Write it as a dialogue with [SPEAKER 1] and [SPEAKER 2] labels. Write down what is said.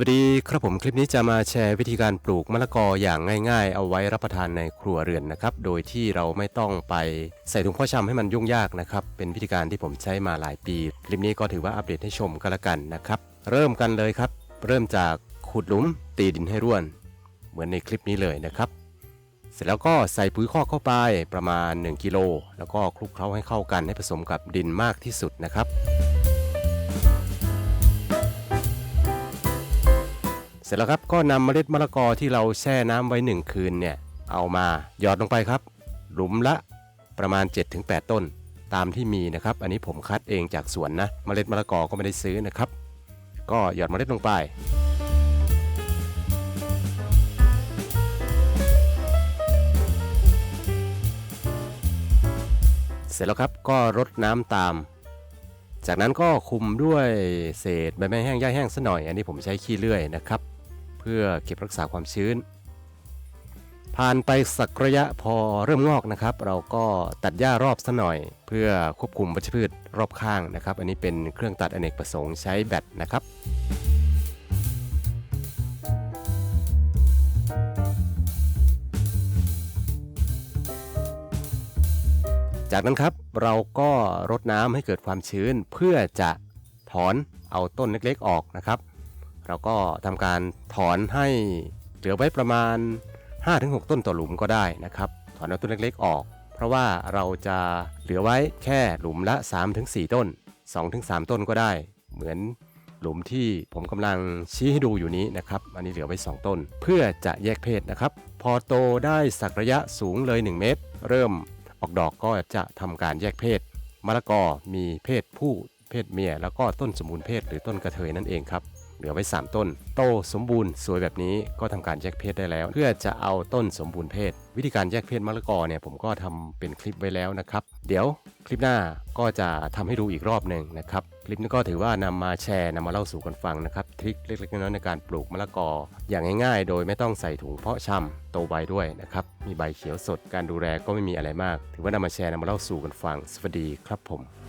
[SPEAKER 1] วัสดีครับผมคลิปนี้จะมาแชร์วิธีการปลูกมะละกออย่างง่าย ๆ เอาไว้รับประทานในครัวเรือนนะครับ โดยที่เราไม่ต้องไปใส่ถุงพาะชำให้มันยุ่งยากนะครับ เป็นวิธีการที่ผมใช้มาหลายปี คลิปนี้ก็ถือว่าอัปเดตให้ชมกันละกันนะครับ เริ่มกันเลยครับ เริ่มจากขุดหลุมตีดินให้ร่วน เหมือนในคลิปนี้เลยนะครับ เสร็จแล้วก็ใส่ปุ๋ยคอกเข้าไปประมาณ 1กิโลแล้วก็คลุกเคล้าให้เข้ากันให้ผสมกับดินมากที่สุดนะครับ เสร็จแล้วครับก็นำเมล็ดมะละกอที่เราแช่น้ำไว้ 1 คืนเนี่ยเอามาหยอดลงไปครับ หลุมละประมาณ 7-8 ต้น ตามที่มีนะครับ อันนี้ผมคัดเองจากสวนนะเมล็ดมะละกอก็ไม่ได้ซื้อนะครับ ก็หยอดเมล็ดลงไปเสร็จแล้วครับก็รดน้ำตาม จากนั้นก็คุมด้วยเศษใบไม้แห้งหญ้าแห้งซะหน่อย อันนี้ผมใช้ขี้เลื่อยนะครับ พื่อเก็บรักษาความชื้น ผ่านไปสักระยะพอเริ่มงอกนะครับ เราก็ตัดหญ้ารอบซะหน่อย เพื่อควบคุมวัชพืชรอบข้างนะครับ อันนี้เป็นเครื่องตัดอเนกประสงค์ใช้แบตนะครับจากนั้นครับเราก็รดน้ำให้เกิดความชื้นเพื่อจะถอนเอาต้นเล็กๆออกนะครับ เราก็ทำการถอนให้เหลือไว้ประมาณ 5-6 ต้นต่อหลุมก็ได้นะครับ ถอนเอาต้นเล็กๆออก เพราะว่าเราจะเหลือไว้แค่หลุมละ 3-4 ต้น 2-3 ต้นก็ได้ เหมือนหลุมที่ผมกำลังชี้ให้ดูอยู่นี้นะครับ อันนี้เหลือไว้ 2 ต้น เพื่อจะแยกเพศนะครับ พอโตได้สักระยะสูงเลย 1 เมตร เริ่มออกดอกก็จะทำการแยกเพศมะละกอมีเพศผู้ เพศเมีย แล้วก็ต้นสมบูรณ์เพศหรือต้นกระเทยนั่นเองครับเหลือไว้ 3 ต้น โตสมบูรณ์สวยแบบนี้ก็ทำการแยกเพศได้แล้ว เพื่อจะเอาต้นสมบูรณ์เพศ วิธีการแยกเพศมะละกอเนี่ยผมก็ทำเป็นคลิปไว้แล้วนะครับ เดี๋ยวคลิปหน้าก็จะทำให้ดูอีกรอบหนึ่งนะครับ คลิปนี้ก็ถือว่านำมาแชร์นำมาเล่าสู่กันฟังนะครับทริคเล็กๆน้อยๆในการปลูกมะละกอ อย่างง่ายๆ โดยไม่ต้องใส่ถุงเพาะชำโตไวด้วยนะครับมีใบเขียวสดการดูแลก็ไม่มีอะไรมาก ถือว่านำมาแชร์นำมาเล่าสู่กันฟังสวัสดีครับผม